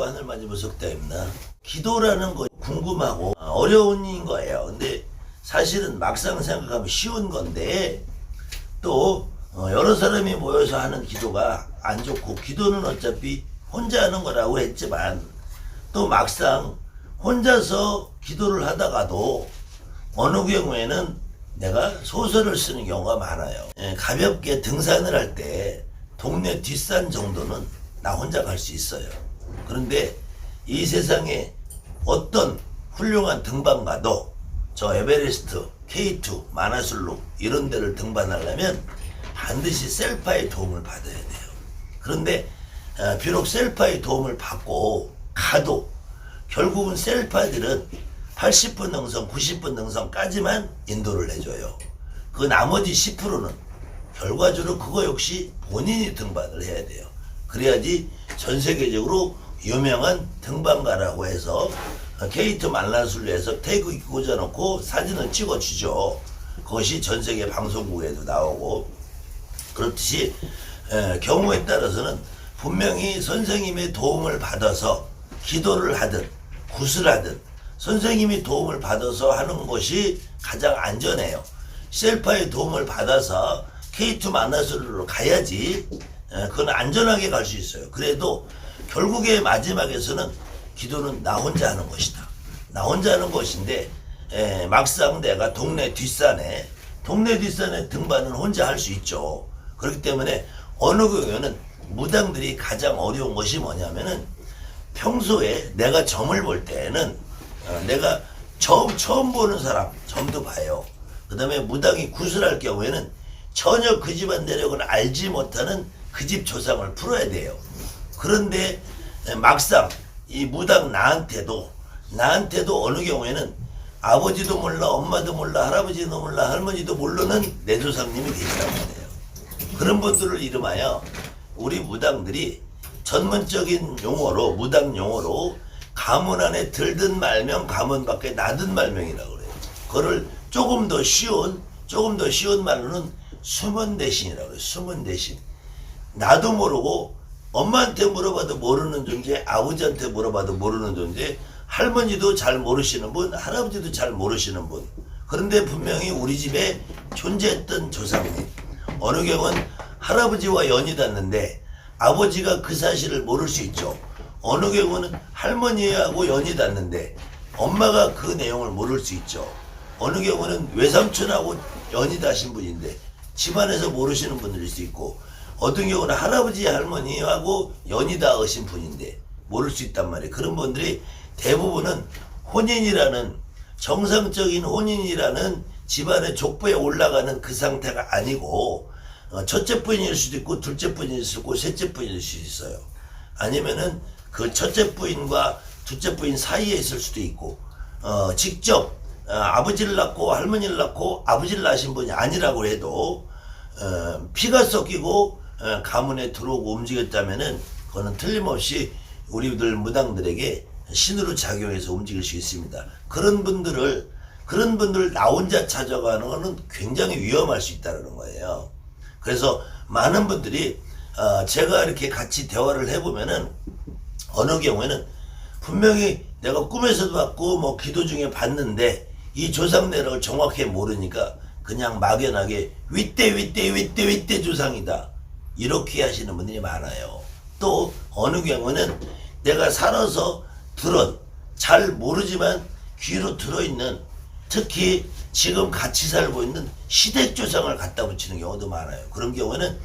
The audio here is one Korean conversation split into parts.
하늘 만이 무섭다입니다. 기도라는 거 궁금하고 어려운 일인 거예요. 근데 사실은 막상 생각하면 쉬운 건데 또 어, 여러 사람이 모여서 하는 기도가 안 좋고 기도는 어차피 혼자 하는 거라고 했지만 또 막상 혼자서 기도를 하다가도 어느 경우에는 내가 소설을 쓰는 경우가 많아요. 예, 가볍게 등산을 할 때 동네 뒷산 정도는 나 혼자 갈 수 있어요. 그런데 이 세상에 어떤 훌륭한 등반가도 저 에베레스트, K2, 마나슬로 이런 데를 등반하려면 반드시 셀파의 도움을 받아야 돼요. 그런데 어, 비록 셀파의 도움을 받고 가도 결국은 셀파들은 80분 능선, 90분 능선까지만 인도를 해줘요. 그 나머지 10%는 결과적으로 그거 역시 본인이 등반을 해야 돼요. 그래야지 전 세계적으로 유명한 등반가라고 해서 케이트 만란술래에서 태그 꽂아놓고 사진을 찍어주죠. 그것이 전 세계 방송국에도 나오고 그렇듯이 에, 경우에 따라서는 분명히 선생님의 도움을 받아서 기도를 하든 굿을 하든 선생님이 도움을 받아서 하는 것이 가장 안전해요. 셀파의 도움을 받아서 K2 만나서로 가야지 에, 그건 안전하게 갈 수 있어요. 그래도 결국에 마지막에서는 기도는 나 혼자 하는 것이다. 나 혼자 하는 것인데 에, 막상 내가 동네 뒷산에 동네 뒷산에 등반은 혼자 할 수 있죠. 그렇기 때문에 어느 경우에는 무당들이 가장 어려운 것이 뭐냐면은 평소에 내가 점을 볼 때는 어, 내가 처음 처음 보는 사람 점도 봐요. 그다음에 무당이 구슬할 경우에는 전혀 그 집안 내력을 알지 못하는 그 집 조상을 풀어야 돼요. 그런데 막상 이 무당 나한테도 나한테도 어느 경우에는 아버지도 몰라 엄마도 몰라 할아버지도 몰라 할머니도 모르는 내 조상님이 계시단 말이에요. 그런 분들을 이름하여 우리 무당들이 전문적인 용어로 무당 용어로 가문 안에 들든 말명 가문 밖에 나든 말명이라고 그래요. 그거를 조금 더 쉬운 조금 더 쉬운 말로는 숨은 대신이라고 그래요. 숨은 대신. 나도 모르고 엄마한테 물어봐도 모르는 존재, 아버지한테 물어봐도 모르는 존재, 할머니도 잘 모르시는 분, 할아버지도 잘 모르시는 분. 그런데 분명히 우리 집에 존재했던 조상님. 어느 경우는 할아버지와 연이 닿는데 아버지가 그 사실을 모를 수 있죠. 어느 경우는 할머니하고 연이 닿는데 엄마가 그 내용을 모를 수 있죠. 어느 경우는 외삼촌하고 연이 닿으신 분인데 집안에서 모르시는 분들일 수 있고 어떤 경우는 할아버지 할머니하고 연이 닿으신 분인데 모를 수 있단 말이에요. 그런 분들이 대부분은 혼인이라는 정상적인 혼인이라는 집안의 족보에 올라가는 그 상태가 아니고 어, 첫째 부인일 수도 있고 둘째 부인일 수도 있고 셋째 부인일 수도 있어요. 아니면은 그 첫째 부인과 둘째 부인 사이에 있을 수도 있고 어, 직접 어, 아버지를 낳고 할머니를 낳고 아버지를 낳으신 분이 아니라고 해도 어, 피가 섞이고 어, 가문에 들어오고 움직였다면은 그거는 틀림없이 우리들 무당들에게 신으로 작용해서 움직일 수 있습니다. 그런 분들을 그런 분들 나 혼자 찾아가는 거는 굉장히 위험할 수 있다는 거예요. 그래서 많은 분들이 어, 제가 이렇게 같이 대화를 해보면은 어느 경우에는 분명히 내가 꿈에서도 봤고 뭐 기도 중에 봤는데 이 조상 내력을 정확히 모르니까 그냥 막연하게 윗대 윗대 윗대 윗대 조상이다 이렇게 하시는 분들이 많아요. 또 어느 경우는 내가 살아서 들은 잘 모르지만 귀로 들어있는 특히 지금 같이 살고 있는 시댁 조상을 갖다 붙이는 경우도 많아요. 그런 경우는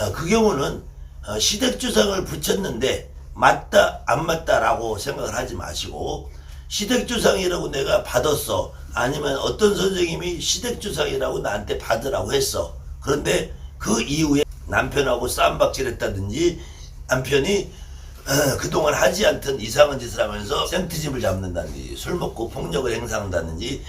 어, 그 경우는 어, 시댁 조상을 붙였는데 맞다 안 맞다라고 생각을 하지 마시고 시댁 조상이라고 내가 받았어 아니면 어떤 선생님이 시댁 조상이라고 나한테 받으라고 했어 그런데 그 이후에 남편하고 쌈박질했다든지 남편이 어, 그동안 하지 않던 이상한 짓을 하면서 생트집을 잡는다든지 술 먹고 폭력을 행사한다든지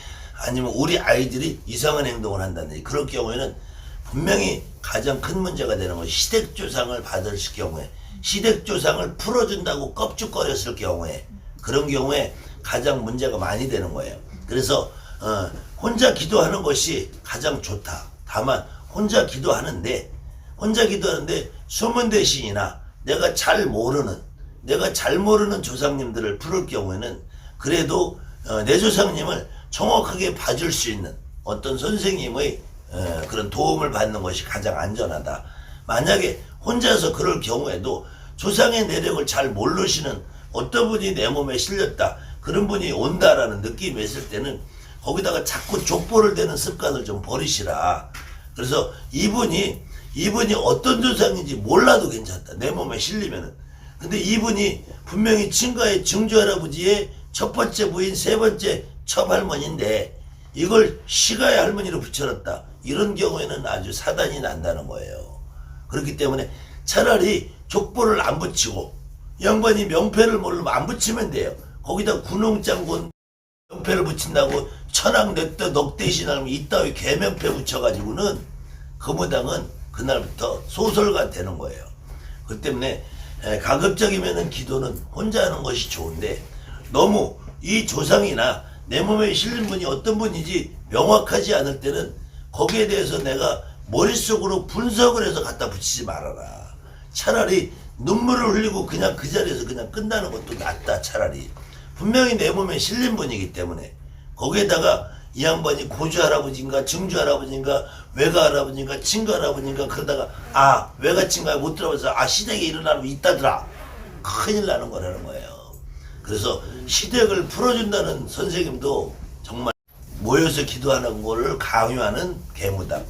아니면 우리 아이들이 이상한 행동을 한다든지 그럴 경우에는 분명히 가장 큰 문제가 되는 건 시댁조상을 받을 경우에 시댁조상을 풀어준다고 껍죽거렸을 경우에 그런 경우에 가장 문제가 많이 되는 거예요. 그래서 어, 혼자 기도하는 것이 가장 좋다. 다만 혼자 기도하는데 혼자 기도하는데 숨은 대신이나 내가 잘 모르는 내가 잘 모르는 조상님들을 부를 경우에는 그래도 어, 내 조상님을 정확하게 봐줄 수 있는 어떤 선생님의 어, 그런 도움을 받는 것이 가장 안전하다. 만약에 혼자서 그럴 경우에도 조상의 내력을 잘 모르시는 어떤 분이 내 몸에 실렸다. 그런 분이 온다라는 느낌이 있을 때는 거기다가 자꾸 족보를 대는 습관을 좀 버리시라. 그래서 이분이 이분이 어떤 조상인지 몰라도 괜찮다. 내 몸에 실리면은. 근데 이분이 분명히 친가의 증조 할아버지의 첫 번째 부인, 세 번째 첩할머니인데 이걸 시가의 할머니로 붙여놨다. 이런 경우에는 아주 사단이 난다는 거예요. 그렇기 때문에 차라리 족보를 안 붙이고 이 양반이 명패를 모르면 안 붙이면 돼요. 거기다 군홍장군 명패를 붙인다고 천왕 냈다 넉대신 하면 이따위 개명패 붙여가지고는 그 무당은 그날부터 소설가 되는 거예요. 그 때문에 에, 가급적이면은 기도는 혼자 하는 것이 좋은데 너무 이 조상이나 내 몸에 실린 분이 어떤 분인지 명확하지 않을 때는 거기에 대해서 내가 머릿속으로 분석을 해서 갖다 붙이지 말아라. 차라리 눈물을 흘리고 그냥 그 자리에서 그냥 끝나는 것도 낫다 차라리. 분명히 내 몸에 실린 분이기 때문에 거기에다가 이 양반이 고주 할아버지인가 증주 할아버지인가 외가 할아버지인가 친가 할아버지인가 그러다가 아 외가 친가 못 들어봐서 아 시댁에 일어나면 있다더라. 큰일 나는 거라는 거예요. 그래서 시댁을 풀어준다는 선생님도 정말 모여서 기도하는 거를 강요하는 개무당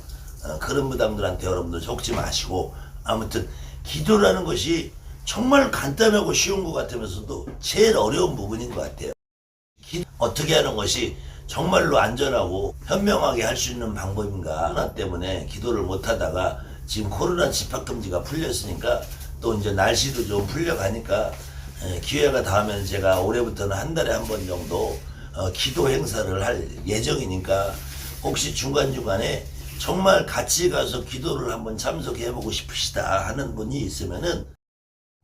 어, 그런 무당들한테 여러분들 속지 마시고 아무튼 기도라는 것이 정말 간단하고 쉬운 것 같으면서도 제일 어려운 부분인 것 같아요. 기- 어떻게 하는 것이 정말로 안전하고 현명하게 할 수 있는 방법인가? 하나 때문에 기도를 못 하다가 지금 코로나 집합금지가 풀렸으니까 또 이제 날씨도 좀 풀려가니까 에, 기회가 닿으면 제가 올해부터는 한 달에 한 번 정도 어, 기도 행사를 할 예정이니까 혹시 중간중간에 정말 같이 가서 기도를 한번 참석해보고 싶으시다 하는 분이 있으면은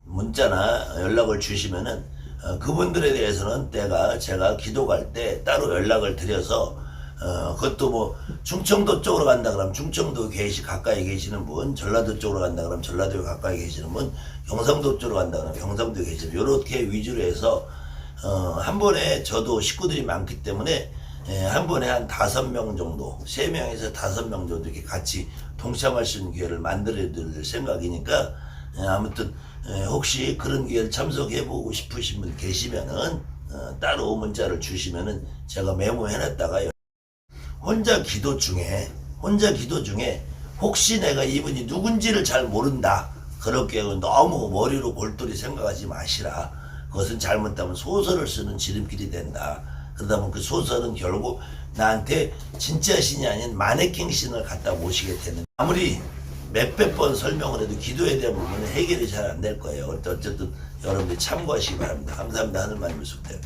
문자나 연락을 주시면은 어, 그분들에 대해서는 때가 제가 기도 갈 때 따로 연락을 드려서 어, 그것도 뭐 충청도 쪽으로 간다 그러면 충청도 계시 가까이 계시는 분, 전라도 쪽으로 간다 그러면 전라도에 가까이 계시는 분, 경상도 쪽으로 간다 그러면 경상도에 계시는 분, 요렇게 위주로 해서 어, 한 번에 저도 식구들이 많기 때문에 예, 한 번에 한 다섯 명 정도, 세 명에서 다섯 명 정도 이렇게 같이 동참할 수 있는 기회를 만들어야 될 생각이니까 예, 아무튼 예, 혹시 그런 기회를 참석해 보고 싶으신 분 계시면은 어, 따로 문자를 주시면은 제가 메모해놨다가 혼자 기도 중에 혼자 기도 중에 혹시 내가 이분이 누군지를 잘 모른다. 그렇게 너무 머리로 골똘히 생각하지 마시라. 그것은 잘못하면 소설을 쓰는 지름길이 된다. 그러다 보면 그 소설은 결국 나한테 진짜 신이 아닌 마네킹 신을 갖다 모시게 되는 아무리 몇백 번 설명을 해도 기도에 대한 부분은 해결이 잘 안 될 거예요. 어쨌든 여러분들이 참고하시기 바랍니다. 감사합니다. 하늘 말씀 속대